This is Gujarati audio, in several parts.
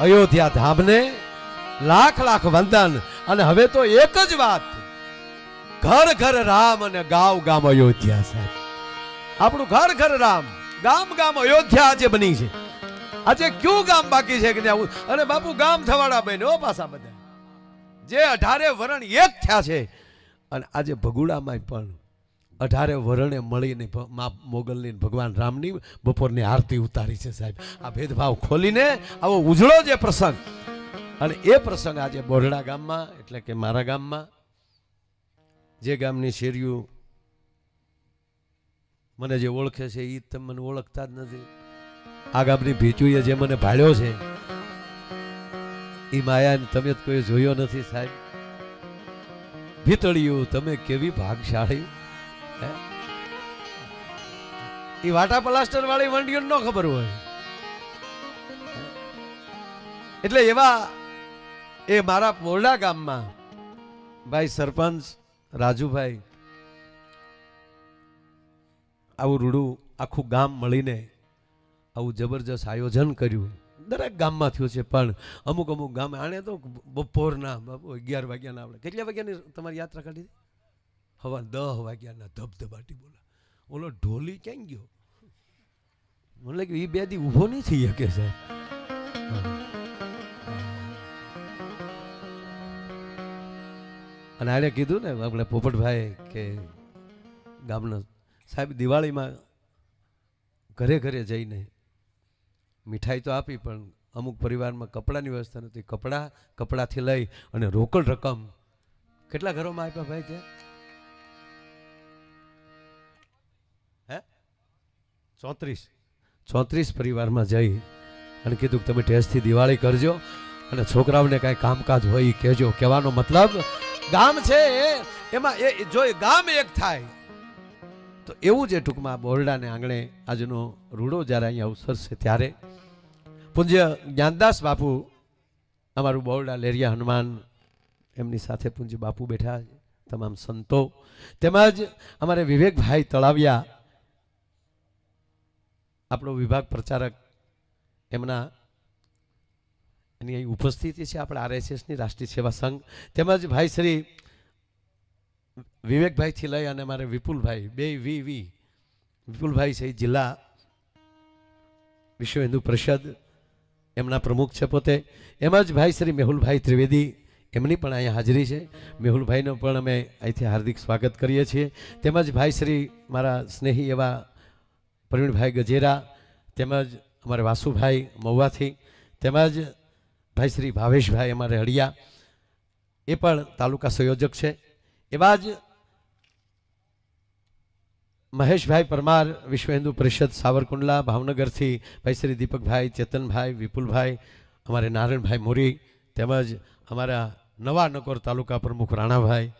અયોધ્યા ધામને લાખ લાખ વંદન. અને હવે તો એક જ વાત. ઘર ઘર રામ અને ગામ ગામ અયોધ્યા સાહેબ. આપણું ઘર ઘર રામ, ગામ ગામ અયોધ્યા આજે બની છે. આજે કયું ગામ બાકી છે કે આવું? અને બાપુ ગામ થવાડા બન્યો પાછા બધા. જે અઢારે વરણ એક થયા છે. અને આજે ભગુડામાં પણ અઢારે વરણે મળીને મા મોગલની ભગવાન રામની બપોરની આરતી ઉતારી છે સાહેબ. આ ભેદભાવ ખોલીને આવો ઉજળો જે પ્રસંગ. અને એ પ્રસંગ આજે બોરડા ગામમાં, એટલે કે મારા ગામમાં, જે ગામની શેરીયું મને જે ઓળખે છે એ તમે મને ઓળખતા જ નથી. આ ગામની ભીચુએ જે મને ભાળ્યો છે એ માયાને તમે કોઈ જોયો નથી સાહેબ. ભીતળિયું તમે કેવી ભાગશાળી? એ વાટા પ્લાસ્ટર વાળી વંડીઓ ન ખબર હોય. એટલે એવા એ મારા પોરડા ગામમાં ભાઈ સરપંચ રાજુભાઈ આવું રૂડું આખું ગામ મળીને આવું જબરજસ્ત આયોજન કર્યું. દરેક ગામમાં થયું છે, પણ અમુક અમુક ગામ આણે તો બપોરના બાપુ અગિયાર વાગ્યાના આપણે કેટલા વાગ્યાની તમારી યાત્રા કાઢી હતી? હવા દહ વાગ્યાના ધબધબાટી બોલા. ઓલો ઢોલી ક્યાં ગયો? મને લાગ્યું એ બે દી ઊભો નહીં થઈ શકે સાહેબ. અને આડે કીધું ને આપણે પોપટભાઈ કે ગામનો સાહેબ દિવાળીમાં ઘરે ઘરે જઈને મીઠાઈ તો આપી, પણ અમુક પરિવારમાં કપડાની વ્યવસ્થા નથી કપડાં કપડાથી લઈ અને રોકડ રકમ. કેટલા ઘરોમાં આપ્યા ભાઈ ત્યાં ચોત્રીસ. ચોત્રીસ પરિવારમાં જઈ અને કીધું કે તમે ટેસ્ટથી દિવાળી કરજો અને છોકરાઓને કાંઈ કામકાજ હોય એ કહેજો. કહેવાનો મતલબ, ગામ છે, એમાં એ જો ગામ એક થાય, તો એવું જે ટૂંકમાં બોરડાને આંગણે આજનો રૂડો જ્યારે અહીંયા અવસરશે ત્યારે પૂજ્ય જ્ઞાનદાસ બાપુ અમારું બોરડા લેરિયા હનુમાન એમની સાથે પૂજ્ય બાપુ બેઠા તમામ સંતો. તેમજ અમારે વિવેકભાઈ તળાવિયા આપણો વિભાગ પ્રચારક એમના એની અહીં ઉપસ્થિતિ છે, આપણા આરએસએસની રાષ્ટ્રીય સેવા સંઘ. તેમજ ભાઈ શ્રી વિવેકભાઈથી લઈ અને મારે વિપુલભાઈ, બે વી વી, વિપુલભાઈ છે જિલ્લા વિશ્વ હિન્દુ પરિષદ એમના પ્રમુખ છે પોતે. એમ જ ભાઈ શ્રી મેહુલભાઈ ત્રિવેદી એમની પણ અહીંયા હાજરી છે. મેહુલભાઈનો પણ અમે અહીંથી હાર્દિક સ્વાગત કરીએ છીએ. તેમજ ભાઈ શ્રી મારા સ્નેહી એવા પ્રવીણભાઈ ગજેરા તેમજ અમારે વાસુભાઈ મહુવાથી તેમજ ભાઈ શ્રી ભાવેશભાઈ અમારે હળિયા એ પણ તાલુકા સંયોજક છે. એવા જ મહેશભાઈ પરમાર વિશ્વ હિન્દુ પરિષદ સાવરકુંડલા ભાવનગરથી ભાઈ શ્રી દીપકભાઈ ચેતનભાઈ વિપુલભાઈ, અમારે નારાયણભાઈ મોરી તેમજ અમારા નવા નકોર તાલુકા પ્રમુખ રાણાભાઈ.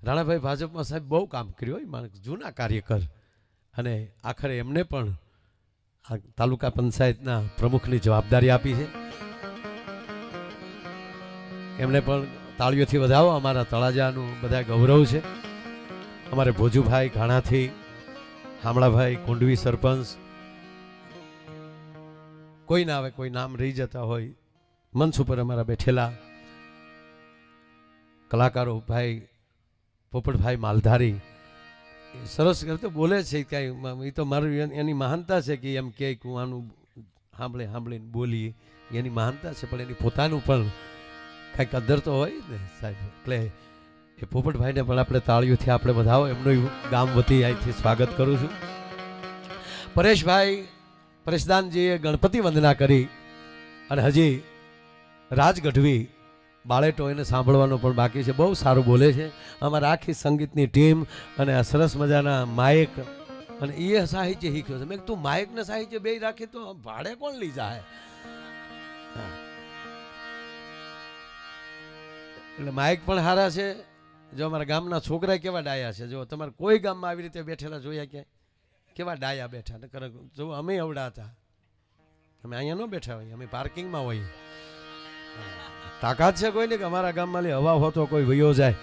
રાણાભાઈ ભાજપમાં સાહેબ બહુ કામ કર્યું હોય જૂના કાર્યકર. અને આખરે એમને પણ તાલુકા પંચાયતના પ્રમુખની જવાબદારી આપી છે. એમને પણ તાળીઓથી વધાવો. અમારા તળાજાનું બધા ગૌરવ છે. અમારે ભોજુભાઈ ઘાણાથી, હામળાભાઈ કુંડવી સરપંચ. કોઈ ના આવે, કોઈ નામ રહી જતા હોય, મંચ ઉપર અમારા બેઠેલા કલાકારો, ભાઈ પોપટભાઈ માલધારી સરસ કરતો બોલે છે કાંઈ એ તો મારું એની મહાનતા છે કે એમ કે હું આનું સાંભળે, સાંભળીને બોલી એની મહાનતા છે, પણ એની પોતાનું પણ કાંઈક અંદર તો હોય ને, સાહેબ. એટલે એ પોપટભાઈને પણ આપણે તાળીઓથી આપણે બધાઓ એમનું ગામ વતી અહીંથી સ્વાગત કરું છું. પરેશભાઈ પરેશદાનજીએ ગણપતિ વંદના કરી અને હજી રાજ ગઢવી બાળેટો એને સાંભળવાનો પણ બાકી છે. બહુ સારું બોલે છે. અમારા આખી સંગીતની ટીમ અને આ સરસ મજાના માયક અને એ સાહિત્ય શીખ્યો છે. મેં તું માયક ને સાહિત્ય બે રાખી તો ભાડે કોણ લઈ જાય? એટલે માઇક પણ સારા છે. જો અમારા ગામના છોકરા કેવા ડાયા છે? જો તમારે કોઈ ગામમાં આવી રીતે બેઠેલા જોયા કે કેવા ડાયા બેઠા? નકર જો અમે અવડા હતા. અમે અહીંયા ન બેઠા હોઈએ, અમે પાર્કિંગમાં હોઈએ. તાકાત છે કોઈને કે અમારા ગામમાં લે હવા હોતો, કોઈ વયો જાય?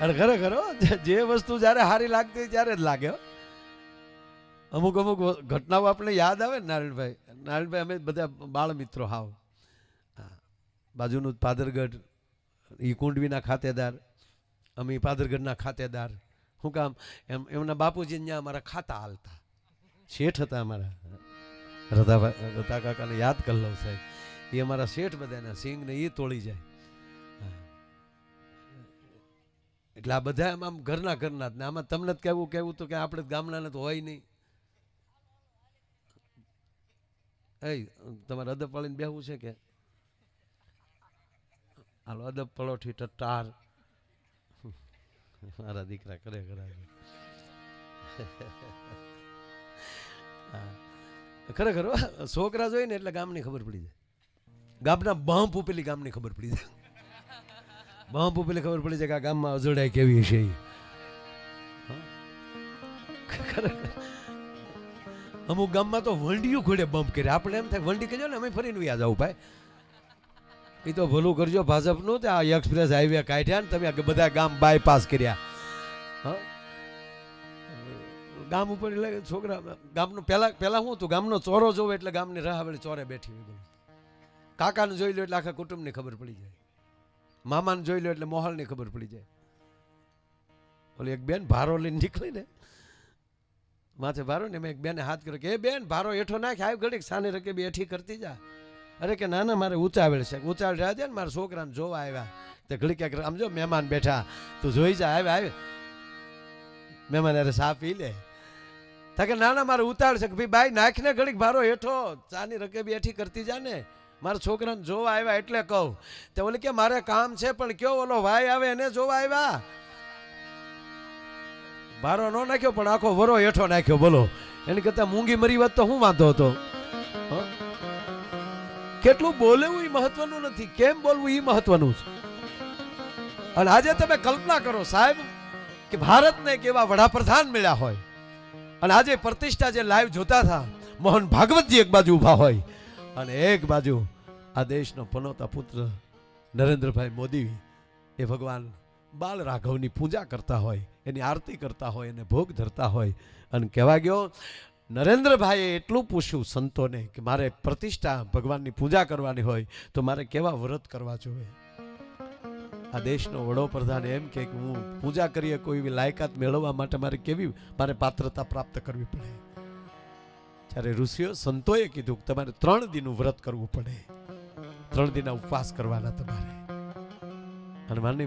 અને ખરેખર જે- વસ્તુ જ્યારે સારી લાગતી ત્યારે જ લાગે અમુક અમુક ઘટનાઓ આપણે યાદ આવે નારાયણભાઈ. નારાયણભાઈ, અમે બધા બાળ મિત્રો હાવ. બાજુનું પાદરગઢ એ કુંડવીના ખાતેદાર, અમે પાદરગઢના ખાતેદાર. શું કામ, એમ, એમના બાપુજી ત્યાં અમારા ખાતા હાલતા. શેઠ હતા અમારા. રધાભાઈ રધા કાકાને યાદ કરી લઉં સાહેબ. એ અમારા શેઠ બધાના સિંગને એ તોડી જાય. એટલે આ બધા આમ ઘરના ઘરના જ ને આમાં તમને જ કહેવું કહેવું તો કે આપણે ગામડાને તો હોય નહીં. એ, તમારે અદબ પાડીને બેહવું છે કે? હાલો, અદબ પલોઠી ટટાર મારા દીકરા કરે ખરા હા. ખરેખર છોકરા જોઈ ને એટલે ગામની ખબર પડી જાય. ગામના બાંપ ઉપેલી ગામની ખબર પડી જાય. બાંપ ઉપેલી ખબર પડી જાય કે આ ગામમાં અજોડાય કેવી છે. અમુક ગામમાં તો વંડિયું ખોડે બમ્પ કરે આપણે એમ થાય, વંડી કહેજો ને, અમે ફરીને યાદ આવું ભાઈ. એ તો ભલું કરજો, ભાજપનું તે આ એક્સપ્રેસ હાઈવે કાઢ્યા ને તમે બધા ગામ બાયપાસ કર્યા. ગામ ઉપર એટલે છોકરા, ગામનું પહેલા, પહેલાં શું હતું? ગામનો ચોરો જોવે એટલે ગામની રાહ વળી ચોરે બેઠી હોય બોલો કાકાને જોઈ લો એટલે આખા કુટુંબની ખબર પડી જાય. મામાને જોઈ લો એટલે મોહલની ખબર પડી જાય. ઓલી એક બેન ભારો લઈને નીકળી ને. માથે ભારો ને મેં એક બેને હાથ કર્યો કે, એ બેન, ભારો હેઠો નાખે આવી ઘડીક સાને રકે બે હેઠી કરતી જા. અરે કે, ના ના, મારે ઉચાવેલ છે. ઉચાવેલ રહ્યા ને મારા છોકરાને જોવા આવ્યા. તે ઘડી ક્યાંક આમ જો મહેમાન બેઠા, તું જોઈ જા આવે આવે મહેમાન અરે સા પી લે. કે, ના ના, મારે ઉતાર છે કે ભાઈ બાઈ, નાખને ઘડીક ભારો હેઠો. ચાની રકે બે હેઠી કરતી જા ને. મારા છોકરાને જોવા આવ્યા એટલે કહું. તે ઓલી કે, મારે કામ છે, પણ કયો ઓલો ભાઈ આવે એને જોવા આવ્યા? ભારો ન નાખ્યો, પણ આખો વરો હેઠો નાખ્યો, બોલો. એની કરતા મૂંગી મરી વાત તો હું વાંધો હતો? કેટલું બોલેવું એ મહત્વનું નથી. કેમ બોલવું એ મહત્વનું છે? અને આજે તમે કલ્પના કરો સાહેબ, કે ભારતને કેવા વડાપ્રધાન મળ્યા હોય. અને આજે પ્રતિષ્ઠા જે લાઈવ જોતા હતા, મોહન ભાગવતજી એક બાજુ ઊભા હોય અને એક બાજુ આ દેશનો પનોતા પુત્ર નરેન્દ્રભાઈ મોદી એ ભગવાન બાલ રાઘવની પૂજા કરતા હોય, એની આરતી કરતા હોય, એને ભોગ ધરતા હોય. અને કહેવા ગયો, નરેન્દ્રભાઈએ એટલું પૂછ્યું સંતોને કે મારે પ્રતિષ્ઠા ભગવાનની પૂજા કરવાની હોય તો મારે કેવા વ્રત કરવા જોઈએ? આ દેશનો વડોપ્રધાન એમ કે હું પૂજા કરીએ કોઈ એવી લાયકાત મેળવવા માટે મારે કેવી મારે પાત્રતા પ્રાપ્ત કરવી પડે? જ્યારે ઋષિઓ સંતોએ કીધું કે તમારે ત્રણ દિનનું વ્રત કરવું પડે. ત્રણ દિનના ઉપવાસ કરવાના તમારે. અને માનની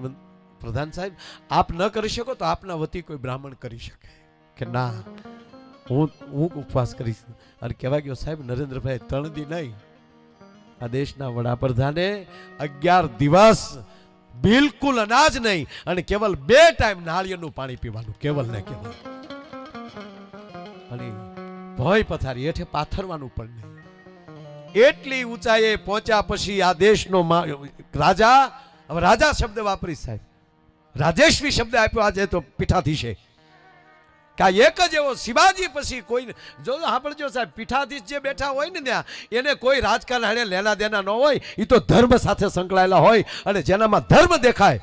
પ્રધાન સાહેબ, આપ ન કરી શકો તો આપના વતી કોઈ બ્રાહ્મણ કરી શકે. કે ના, હું હું ઉપવાસ કરીશ. અને કહેવા ગયો, સાહેબ, નરેન્દ્રભાઈ, ત્રણ દી નહીં. આ દેશના વડાપ્રધાને અગિયાર દિવસ બિલકુલ અનાજ નહીં અને કેવલ બે ટાઈમ નાળિયેરનું પાણી પીવાનું, કેવલ ને કેવલ. અને ભય પથારી હેઠે પાથરવાનું પણ નહીં. એટલી ઊંચાઈએ પહોંચ્યા પછી આ દેશનો રાજા, હવે રાજા શબ્દ વાપરી સાહેબ. રાજેશ્વી શબ્દ આપ્યો આજે તો પીઠાધીશે. કે એક જ એવો શિવાજી પછી કોઈ જો સાંભળજો સાહેબ, પીઠાધીશ જે બેઠા હોય ને ત્યાં, એને કોઈ રાજકારણ હારે લેના દેના ન હોય એ તો ધર્મ સાથે સંકળાયેલા હોય અને જેનામાં ધર્મ દેખાય,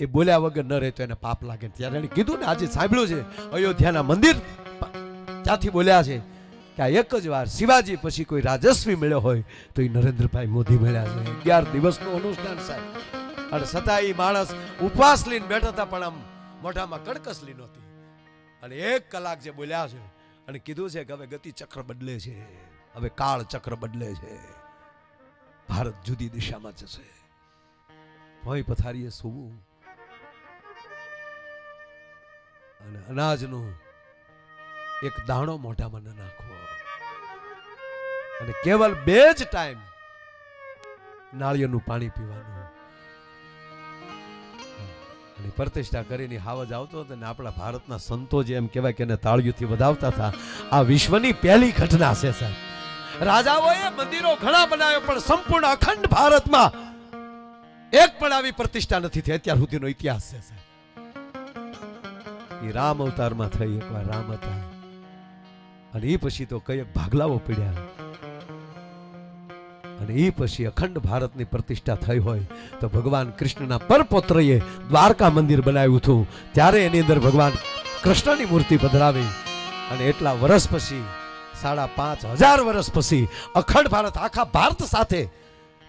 એ બોલ્યા વગર ન રહે તો એને પાપ લાગે. ત્યારે એને કીધું ને, આજે સાંભળ્યું છે, અયોધ્યાના મંદિર, ત્યાંથી બોલ્યા છે કે આ એક જ વાર શિવાજી પછી કોઈ રાજસ્વી મળ્યો હોય તો એ નરેન્દ્રભાઈ મોદી મળ્યા છે. અગિયાર દિવસનું અનુષ્ઠાન સાહેબ. અને છતાં એ માણસ ઉપવાસ લઈને બેઠા હતા, પણ આમ મોઢામાં કડકસ લીન નહોતી અને એક કલાક જે બોલ્યા છે અને કીધું છે કે હવે ગતિ ચક્ર બદલે છે, હવે કાળ ચક્ર બદલે છે, ભારત જુદી દિશામાં જશે. ભોય પથારીએ સૂવું. અને અનાજનો એક દાણો મોઢામાં ન નાખવો. અને કેવલ બે જ ટાઈમ નાળિયેરનું પાણી પીવાનું. અને પ્રતિષ્ઠા કરીને હાવજ આવતો હતો અને આપણા ભારતના સંતો જે એમ કહેવાય કે એને તાળીઓથી વધાવતા હતા, આ વિશ્વની પહેલી ઘટના છે સાહેબ. રાજાઓએ મંદિરો ઘણા બનાવ્યો, પણ સંપૂર્ણ અખંડ ભારતમાં એક પણ આવી પ્રતિષ્ઠા નથી થઈ અત્યાર સુધીનો ઇતિહાસ છે સાહેબ. એ રામ અવતારમાં થઈ, એકવાર રામ હતા. અને એ પછી તો કઈ ભાગલાઓ પડ્યા. અને એ પછી અખંડ ભારતની પ્રતિષ્ઠા થઈ હોય તો ભગવાન કૃષ્ણના પરપોત્રએ દ્વારકા મંદિર બનાવ્યું હતું. ત્યારે એની અંદર ભગવાન કૃષ્ણની મૂર્તિ પધરાવી અને એટલા વર્ષ પછી, સાડા પાંચ હજાર વર્ષ પછી અખંડ ભારત, આખા ભારત સાથે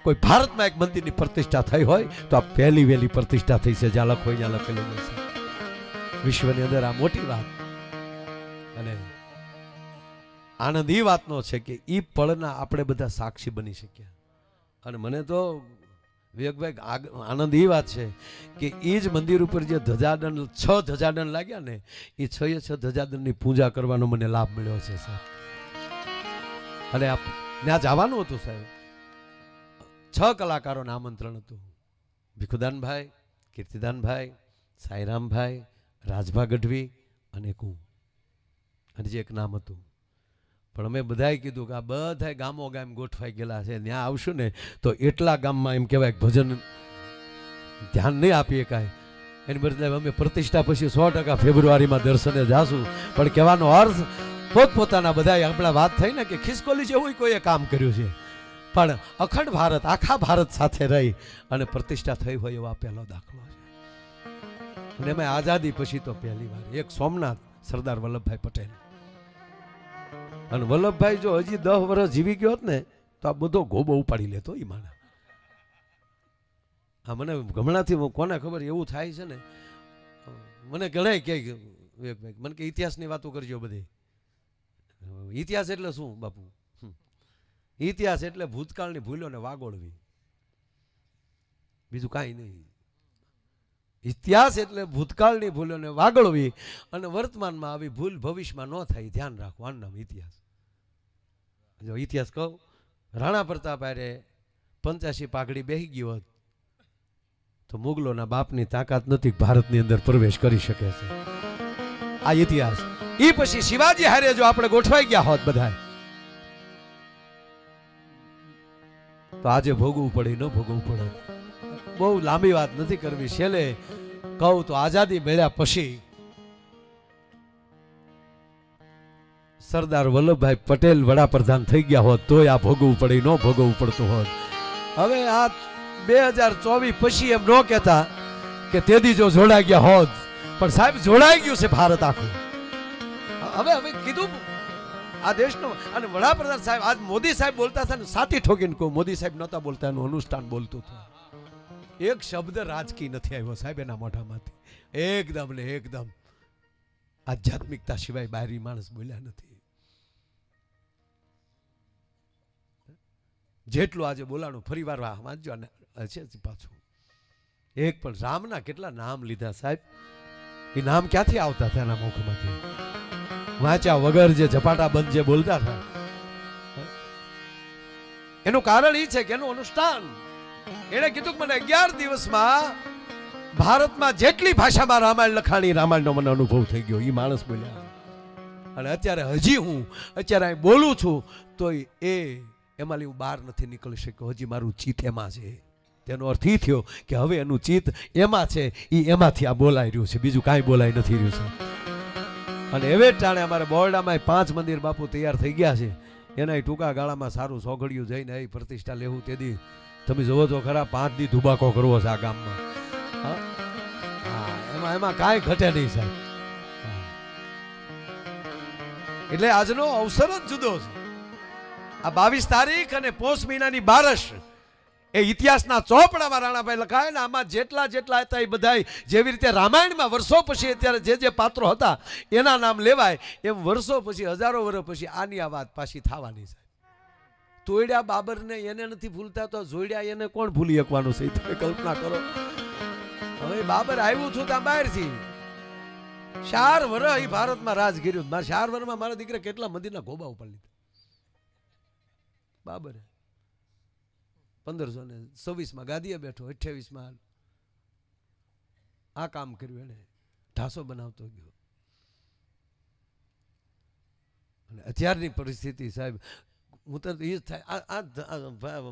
કોઈ ભારતમાં એક મંદિરની પ્રતિષ્ઠા થઈ હોય તો આ પહેલી વહેલી પ્રતિષ્ઠા થઈ છે. જ્યાં લખો જ્યાં લખેલું વિશ્વની અંદર આ મોટી વાત. અને આનંદ એ વાતનો છે કે એ પળના આપણે બધા સાક્ષી બની શક્યા. અને મને તો વિવેકભાઈ આનંદ એ વાત છે કે એ જ મંદિર ઉપર જે ધજાદંડ છ ધજાદંડ લાગ્યા ને એ છ એ છ ધજાદંડની પૂજા કરવાનો મને લાભ મળ્યો છે, સાહેબ. અને આપ ત્યાં જવાનું હતું, સાહેબ. છ કલાકારોને આમંત્રણ હતું. ભીખુદાનભાઈ, કીર્તિદાનભાઈ, સાઈરામભાઈ, રાજભા ગઢવી અને હું. અને જે એક નામ હતું. પણ અમે બધાએ કીધું કે આ બધા ગામો ગામ ગોઠવાઈ ગયેલા છે ત્યાં આવશું ને, તો એટલા ગામમાં એમ કહેવાય ભજન ધ્યાન નહીં આપીએ કાંઈ. એની બદલે અમે પ્રતિષ્ઠા પછી સો ટકા ફેબ્રુઆરીમાં દર્શને જાશું. પણ કહેવાનો અર્થ, પોતપોતાના બધા આપણા વાત થઈ ને કે ખિસકોલી જેવું કોઈએ કામ કર્યું છે. પણ અખંડ ભારત, આખા ભારત સાથે રહી અને પ્રતિષ્ઠા થઈ હોય એવો પહેલો દાખલો છે. અને એમાં આઝાદી પછી તો પહેલી વાર. એક સોમનાથ સરદાર વલ્લભભાઈ પટેલ. અને વલ્લભભાઈ જો હજી દસ વર્ષ જીવી ગયો હોત ને, તો આ બધો ગોબો ઉપાડી લેતો એ માને હા મને ગમણાથી કોને ખબર એવું થાય છે ને? મને ઘણાય કે મને કે ઇતિહાસની વાતો કરજો બધી. ઇતિહાસ એટલે શું, બાપુ? ઇતિહાસ એટલે ભૂતકાળની ભૂલોને વાગોળવી. બીજું કાંઈ નહીં. ઇતિહાસ એટલે ભૂતકાળની ભૂલોને વાગળવી અને વર્તમાનમાં આવી ભૂલ ભવિષ્યમાં ન થાય, ધ્યાન રાખવું, આનું નામ ઇતિહાસ. જો ઇતિહાસ કહું, રાણા પ્રતાપ આરે પંચ્યાસી પાઘડી બેહી ગયો હોત, તો મુગલોના બાપની તાકાત નથી ભારતની અંદર પ્રવેશ કરી શકે છે. આ ઇતિહાસ. એ પછી શિવાજી હારે જો આપણે ગોઠવાઈ ગયા હોત બધા તો આજે ભોગવું પડે, ન ભોગવું પડે. બહુ લાંબી વાત નથી કરવી. છેલ્લે કહું તો આઝાદી મળ્યા પછી સરદાર વલ્લભભાઈ પટેલ વડાપ્રધાન થઈ ગયા હોત, તોય આ ભોગવવું પડે, ન ભોગવવું પડતું હોત. હવે આ બે હજાર ચોવીસ પછી એમ ન કહેતા કે તેથી જો જોડાઈ ગયા હોત. પણ સાહેબ, જોડાઈ ગયું છે ભારત આખું. હવે હવે કીધું આ દેશનો અને વડાપ્રધાન સાહેબ, આજ મોદી સાહેબ બોલતા હતા ને, સાથી ઠોકીને કહું, મોદી સાહેબ નહોતા બોલતા, એનું અનુષ્ઠાન બોલતું હતું. એક શબ્દ રાજકીય નથી આવ્યો સાહેબ, એના મોઢામાંથી. એકદમ ને એકદમ. આધ્યાત્મિકતા સિવાય બહારી માણસ બોલ્યા નથી. જેટલું આજે બોલાણું, ફરી વાર વાંચજો અને પાછું. એક પણ રામના કેટલા નામ લીધા સાહેબ? એ નામ ક્યાંથી આવતા હતા એના મુખમાંથી? વાંચ્યા વગર જે ઝપાટા બંધ જે બોલતા હતા. એનું કારણ એ છે કે એનું અનુષ્ઠાન એણે કીધું કે મને અગિયાર દિવસમાં ભારતમાં જેટલી ભાષામાં રામાયણ લખાણી, રામાયણનો મને અનુભવ થઈ ગયો એ માણસ બોલ્યા. અને અત્યારે હજી હું, અત્યારે અહીં બોલું છું તો એ એમાંથી હું બહાર નથી નીકળી શક્યો. હજી મારું ચિત્ત એમાં છે. તેનો અર્થ એ થયો કે હવે એનું ચિત્ત એમાં છે એ એમાંથી આ બોલાઈ રહ્યું છે. બીજું કાંઈ બોલાઈ નથી રહ્યું છે. અને એવે ટાણે અમારે બોરડામાં પાંચ મંદિર બાપુ તૈયાર થઈ ગયા છે. એના ટૂંકા ગાળામાં સારું સોગડિયું જઈને એ પ્રતિષ્ઠા લેવું તેથી તમે જોવો તો ખરા પાંચ દી ધુબાકો કરવો છે આ ગામમાં. એમાં એમાં કાંઈ ઘટે નહીં સાહેબ. એટલે આજનો અવસર જ જુદો છે. આ બાવીસ તારીખ અને પોષ મહિનાની બારસ એ ઇતિહાસના ચોપડામાં રાણાભાઈ લખાય ને આમાં જેટલા જેટલા હતા એ બધા જેવી રીતે રામાયણમાં વર્ષો પછી અત્યારે જે જે પાત્રો હતા એના નામ લેવાય એમ વર્ષો પછી, હજારો વર્ષ પછી આની આ વાત પાછી થવાની છે. તોડ્યા બાબરને એને નથી ભૂલતા તો જોડ્યા એને કોણ ભૂલી શકવાનું છે? તમે કલ્પના કરો. હવે બાબર આવ્યું છું ત્યાં બહારથી. ચાર વર્ષ એ ભારતમાં રાજ કર્યું. મારા ચાર વર્ષમાં મારા દીકરા કેટલા મંદિરના ગોબા ઉપર લીધા. બાબર, પંદરસો ને છવ્વીસમાં ગાદીએ બેઠો, અઠ્યાવીસમાં આ કામ કર્યું એને ઢાસો બનાવતો ગયો. અને અત્યારની પરિસ્થિતિ સાહેબ હું તો એ થાય. આ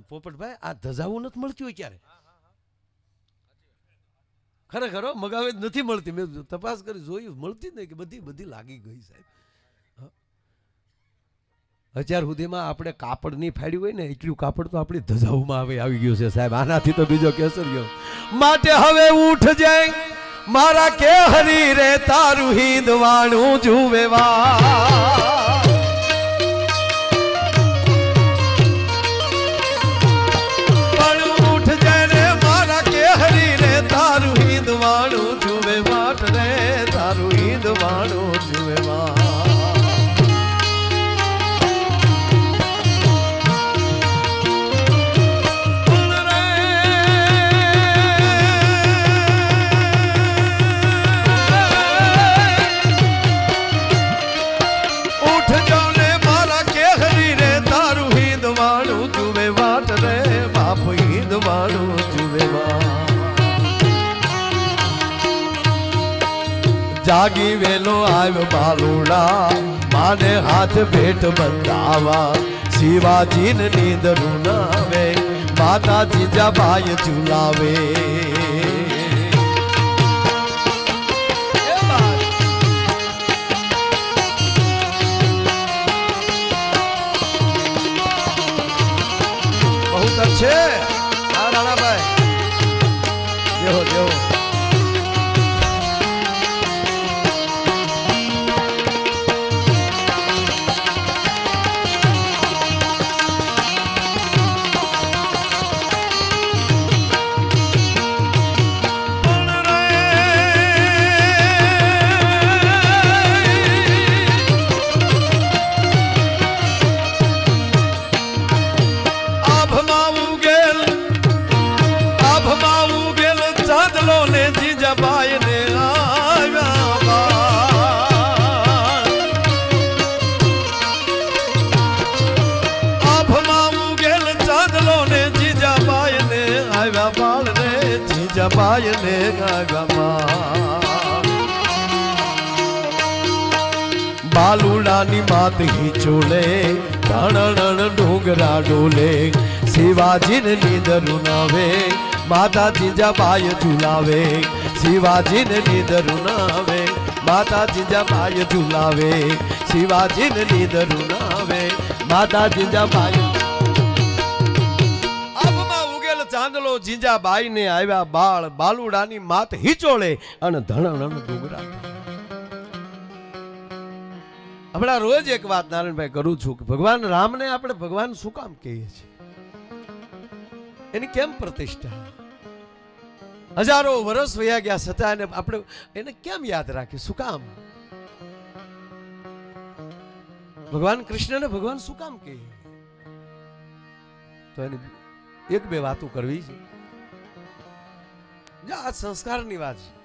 પોપટભાઈ આ ધજાવું નથી મળતી હોય ક્યારે? ખરેખર મગાવે જ નથી મળતી. મેં તપાસ કરી જોયું મળતી જ નહીં કે બધી બધી લાગી ગઈ સાહેબ. અત્યાર સુધીમાં આપણે કાપડ નહીં ફાડ્યું હોય ને એટલું કાપડ તો આપણી ધજાઓમાં હવે આવી ગયું છે સાહેબ. આનાથી તો બીજો કેસર ગયો માટે હવે ઉઠ જાય મારા કે હરી રે તારું હિંદવાણું જુવેવા વાળું જુવે વા ઉઠ જાવ ને જાગી વેલો આવ્યો બાલુડા. માને હાથ ભેટ બંધાવા. શિવાજીને નીંદ રૂનાવે માતા જીજાબાઈ ઝુલાવે. છે. જીજાબાઈ ને બાળ. બાલુડાની માત હિચોલે ધણણ ડુંગરા ડોલે. શિવાજીને નીંદરું નાવે માતા જીજાબાઈ ઝુલાવે. શિવાજીને નીંદરું નાવે માતા જીજાબાઈ ઝુલાવે. શિવાજીને નીંદરું નાવે માતા જીજાબાઈ ચાંદલો જીજાબાઈ ને આવ્યા બાળ, બાલુડાની માત હિચોળે અને ધણણ ડુંગરા હમણાં રોજ એક વાત નારાયણભાઈ કરું છું કે ભગવાન રામને આપણે ભગવાન શું કામ કહીએ છીએ? એની કેમ પ્રતિષ્ઠા? હજારો વર્ષ વયા ગયા છતાં એને આપણે એને કેમ યાદ રાખીએ? શું કામ? ભગવાન કૃષ્ણને ભગવાન શું કામ કહીએ? તો એની એક બે વાતો કરવી છે. આ સંસ્કારની વાત છે.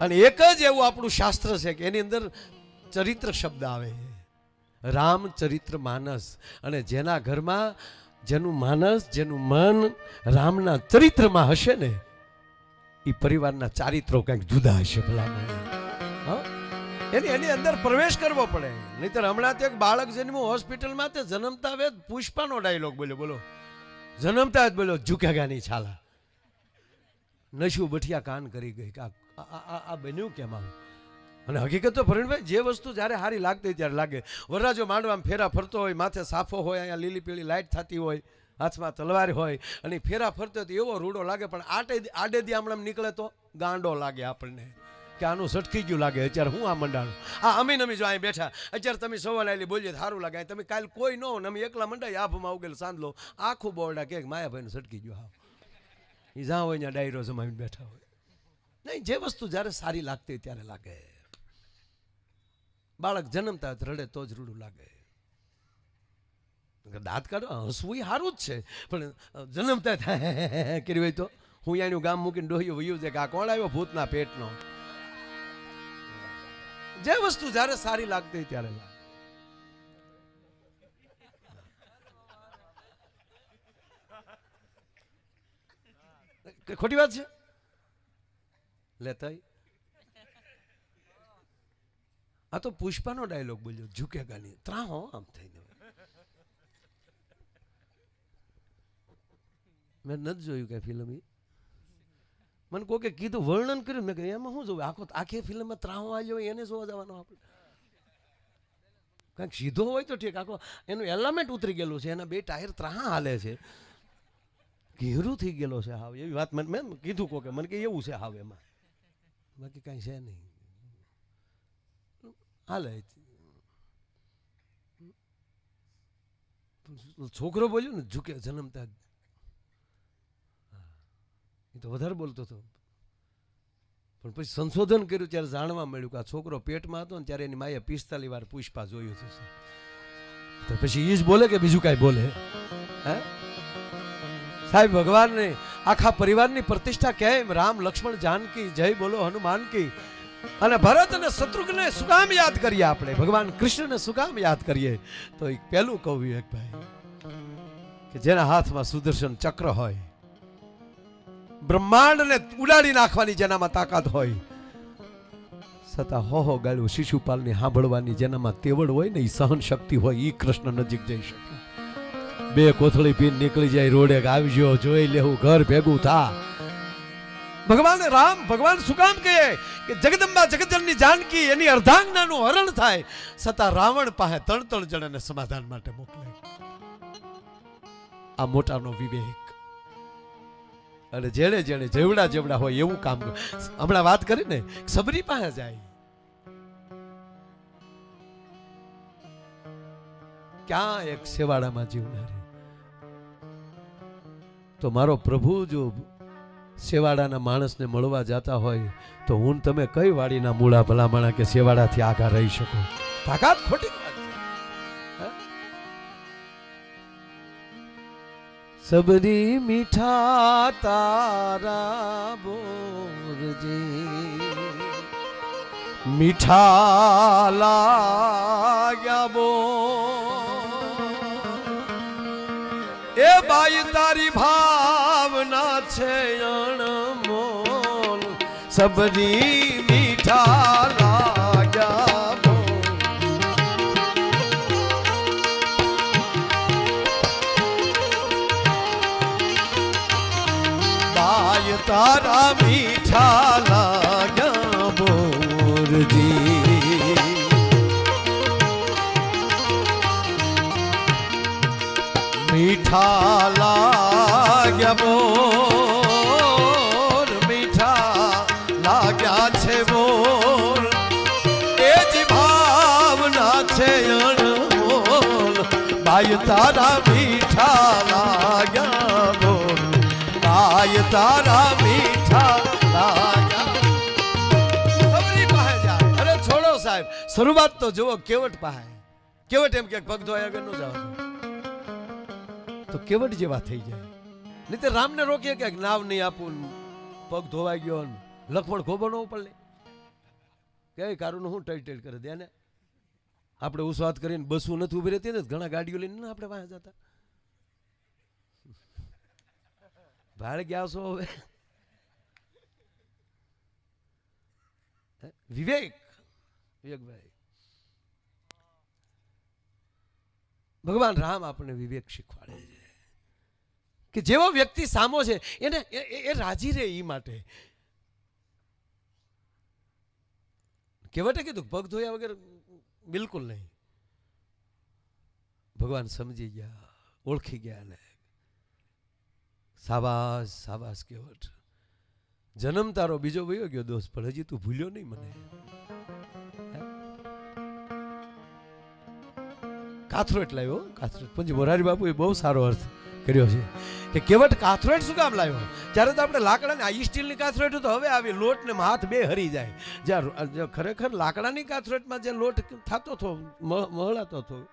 અને એક જ એવું આપણું શાસ્ત્ર છે કે એની અંદર ચરિત્ર શબ્દ આવે છે. રામ ચરિત્ર માનસ. અને જેના ઘરમાં જેનું માનસ, જેનું મન રામના ચરિત્રમાં હશે ને એ પરિવારના ચારિત્રો કંઈક જુદા હશે ભલામણ? એની એની અંદર પ્રવેશ કરવો પડે. નહીતર હમણાં તો એક બાળક જન્મ્યું હોસ્પિટલમાં, તે જન્મતા વેદ પુષ્પાનો ડાયલોગ બોલ્યો, બોલો. જન્મતા જ બોલ્યો ઝુકેગાની છાલા. નશુ બઠિયા કાન કરી ગઈ કે આ- બન્યું કેમ આમ? અને હકીકત તો ભરણભાઈ જે વસ્તુ જ્યારે સારી લાગતી ત્યારે લાગે. વરરાજો માંડવામાં ફેરા ફરતો હોય, માથે સાફો હોય, અહીંયા લીલી પીળી લાઈટ થતી હોય, હાથમાં તલવાર હોય, અને ફેરા ફરતો તો એવો રૂડો લાગે, પણ આટે આડેથી આમણામ નીકળે તો ગાંડો લાગે આપણને. કે આનું સટકી ગયું લાગે અત્યારે હું આ મંડાણું? આ અમીન અમી જો અહીં બેઠા. અત્યારે તમે સવાલ આવેલી બોલીએ સારું લાગે. તમે કાલ કોઈ ન હો અમે એકલા મંડાઈ આભમાં ઉગેલ સાંધલો આખું બોરડા કે માયાભાઈનું સટકી ગયું હા એ જ્યાં હોય ત્યાં ડાયરો જમાવીને બેઠા હોય. નહીં, જે વસ્તુ જ્યારે સારી લાગતી હોય ત્યારે લાગે. બાળક જન્મતા રડે તો જ રૂડું લાગે. દાંત કાઢો, હસવું એ સારું જ છે. પણ જન્મતા થાય કર્યું હોય તો. હું અહીંયાનું ગામ મૂકીને ડોહ્યું વયું છે કે આ કોણ આવ્યો ભૂતના પેટનો? જે વસ્તુ જ્યારે સારી લાગતી ત્યારે ખોટી વાત છે? લેતા આ તો પુષ્પાનો ડાયલોગ બોલ્યો ઝુકેગા નહીં ત્રાહો આમ થઈને. મેં નથી જોયું કે ફિલ્મ ઈ મને કોકે કીધું વર્ણન કર્યું? મેં કહ્યું એમાં શું જોવે? આખો આખી ફિલ્મમાં ત્રાહો આવ્યો હોય એને જોવા જવાનો આપણે. કંઈક સીધો હોય તો ઠીક. આખો એનું એલામેન્ટ ઉતરી ગયેલું છે. એના બે ટાયર ત્રાહા હાલે છે. ઘેરું થઈ ગયેલો છે હાવ. એવી વાત મને મેં કીધું કોકે. મને કે એવું છે હાવ એમાં. બાકી કાંઈ છે નહીં. હાલે. છોકરો બોલ્યો ને, ઝૂકે જન્મતા. એ તો વધારે બોલતો હતો. પણ પછી સંશોધન કર્યું, ત્યારે જાણવા મળ્યું કે આ છોકરો પેટમાં હતો ને ત્યારે એની માએ પિસ્તાલી વાર પુષ્પા જોયું હતું તો પછી એ જ બોલે કે બીજું કાંઈ બોલે? હે? સાહેબ, ભગવાનને, આખા પરિવારની પ્રતિષ્ઠા કેમ રામ, લક્ષ્મણ, જાનકી, જય બોલો, હનુમાન કી. અને ભરત અને શત્રુઘ્નને શું યાદ કરીએ આપણે. ભગવાન કૃષ્ણને શું યાદ કરીએ. તો એક પહેલું કહું વિવેકભાઈ, કે જેના હાથમાં સુદર્શન ચક્ર હોય બ્રહ્માંડને ઉડાડી નાખવાની જેનામાં તાકાત હોય. છતાં હો હો ગાળ્યું શિશુપાલની સાંભળવાની જેનામાં તેવડ હોય ને એ સહન શક્તિ હોય એ કૃષ્ણ નજીક જઈ શકે. બે કોથળી પીન નીકળી જાય, રોડે આવજો, જોઈ લેવું, ઘર ભેગું થા. ભગવાન રામ, ભગવાન શું કામ કહે? કે જગદંબા જગતજનની જાનકી, એની અર્ધાંગનાનું હરણ થાય. છતાં રાવણ પાસે ત્રણ ત્રણ જણાને સમાધાન માટે મોકલે. આ મોટાનો વિવેક. અને જેણે જેણે જેવડા જેવડા હોય એવું કામ હમણાં વાત કરી ને સબરી પાસે જાય. ક્યાં એક સેવાડામાં જીવનારી તો મારો પ્રભુ જો સેવાડાના માણસને મળવા જતા હોય, તો હું તમે કઈ વાડીના મૂળા ભલામણા કે સેવાડાથી આગા રહી શકો? તાકાત ખોટી સબરી મીઠા તારા બોરજે મીઠા લાગ્યા બો એ બાઈ તારી ભાવના છે અણમોલ સબરી મીઠા તારા મીઠા લાગ્યા બોરજી મીઠા બાય તારા મીઠા જાય સાહેબ, શરૂઆત તો જુઓ કેવટ પાસે કેવટ એમ કે પગ ધોયા વગર ન જાવ તો. કેવટ જેવા થઈ જાય. નહીં તો રામને રોકીએ કે નાવ નહીં આપું પગ ધોવાઈ ગયો લખમણ ખોબો ન લે. કે કારું હું ટેલ ટેલ કરે? દે ને. આપણે ઉસ્વાદ કરીને બસું નથી ઊભી રહેતી ને ઘણા ગાડીઓ લઈને આપણે વાંહે જતા. ભાડે ગયા છો હવે વિવેક વિવેકભાઈ ભગવાન રામ આપણને વિવેક શીખવાડે છે. કે જેવો વ્યક્તિ સામો છે, એને એ- રાજી રહે એ માટે. કેવટે કીધું, પગ ધોયા વગર બિલકુલ નહીં. ભગવાન સમજી ગયા, ઓળખી ગયા ને. સાબાસ સાબાસ કેવટ જન્મ તારો બીજો વયો ગયો દોસ્ત, પણ હજી તું ભૂલ્યો નહીં મને. કાથરોટ લાવ્યો કાથરોટ. પણ મોરારી બાપુએ બહુ સારો અર્થ કર્યો છે. કે કેવટ કાથરોટ શું કામ લાવ્યો? ત્યારે તો આપણે લાકડાની, આ સ્ટીલની કાથરોટ તો હવે આવી લોટ ને હાથ બે હરી જાય. જ્યાં ખરેખર લાકડાની કાથરોટમાં જે લોટ થતો હતો મહળાતો હતો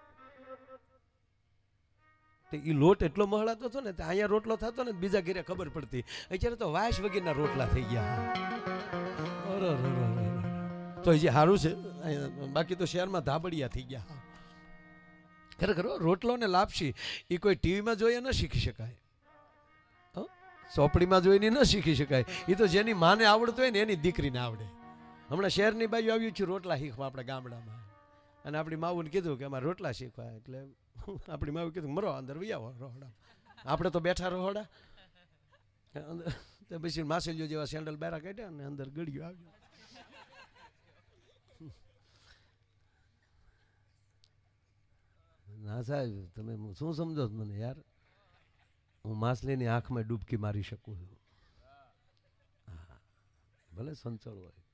ઈ લોટ એટલો મહળાતો હતો ને અહીંયા રોટલો થતો ને, બીજા ઘેરે ખબર પડતી. અત્યારે તો વાસ વગેરેના રોટલા થઈ ગયા. તો હજી સારું છે બાકી તો શહેરમાં ધાબડિયા થઈ ગયા. ખરેખર રોટલો ને લાપસી એ કોઈ ટીવીમાં જોઈએ ન શીખી શકાય? ચોપડીમાં જોઈને ન શીખી શકાય. એ તો જેની માને આવડતું હોય ને, એની દીકરીને આવડે. હમણાં શહેરની બાજુ આવ્યું છે રોટલા શીખવા આપણા ગામડામાં. અને આપણી માવુને કીધું કે અમારે રોટલા શીખવા, એટલે આપણી માવી કીધું, મરો અંદર વિયાવો રોહડા. આપણે તો બેઠા રોહડા. તો પછી માસેલીઓ જેવા સેન્ડલ બેરા કાઢ્યા અને અંદર ગળ્યું આવ્યું. ના સાહેબ, તમે શું સમજો મને યાર? હું માછલીની આંખમાં ડૂબકી મારી શકું છું. હા. ભલે સંચળ હોય.